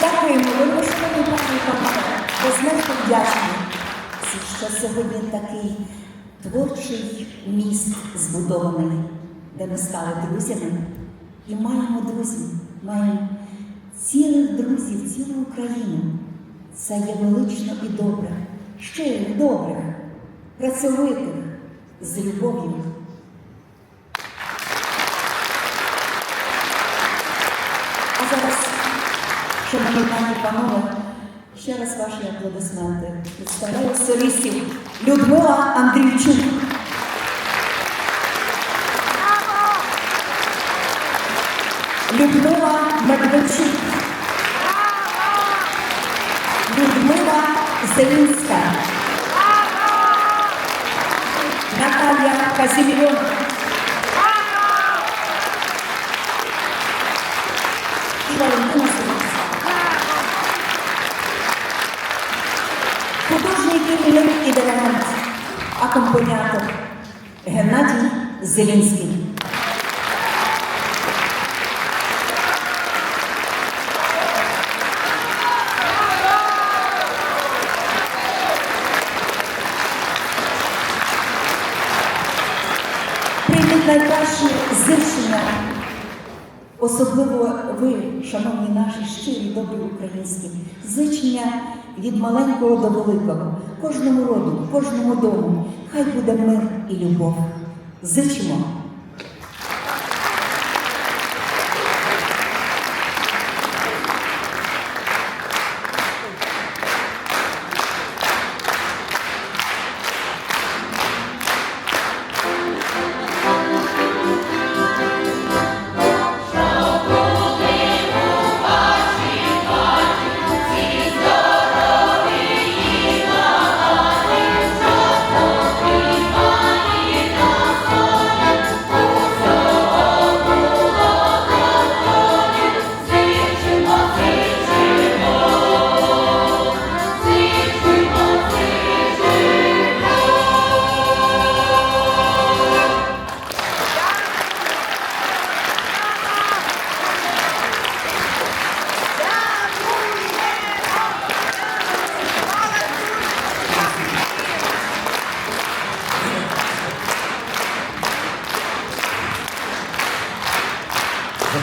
Дякуємо, ви пошукані пані команди, безмежно вдячні, що сьогодні такий творчий міст збудований, де ми стали друзями і маємо друзів, маємо цілих друзів, цілу Україну. Це є велично і добре, щирих, добрих, працьовитих, з любов'ю. Шановні пані і панове, ще раз ваші аплодисменти. Представляю солістів Людмила Андрійчук. Людмила Медведчук. Людмила Зелінська. Наталія Казімільон. І Валентина Зелінська. Художній керівник і диригент, акомпаніатор Геннадій Зелінський. Прийміть найкращі зичення, особливо ви, шановні наші щирі, добрі українські, зичення від маленького до великого, кожному роду, кожному дому. Хай буде мир і любов. Зичимо.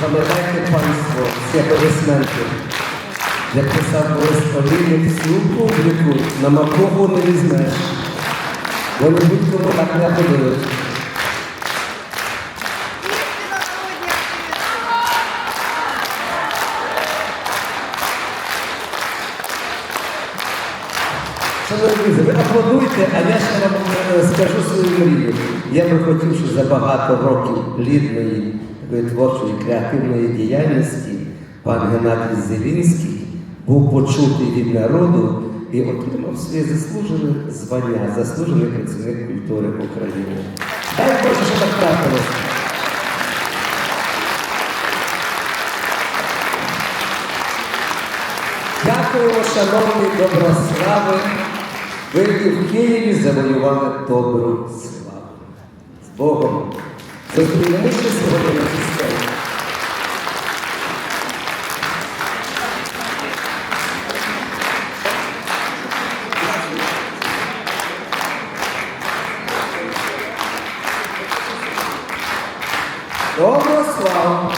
Запам'ятайте панство, всі аплодисменти. Як писав Борис Павлівник, всю публіку на макогу не візьмеш. Вони будь-кому так не ходили. Друзі, ви аплодуйте, а я ще вам е, скажу свою мрію. Я би хотів, щоб за багато років плідної, такої творчої, креативної діяльності пан Геннадій Зелінський був почутий від народу і отримав своє заслужене звання, заслужений працівник культури України. Дай Боже, що так трапилося. Дякуємо, шановні доброслави. Ви в Києві завоювали добру славу. З Богом. Зустрінемося сьогодні на сцені. Добро славу!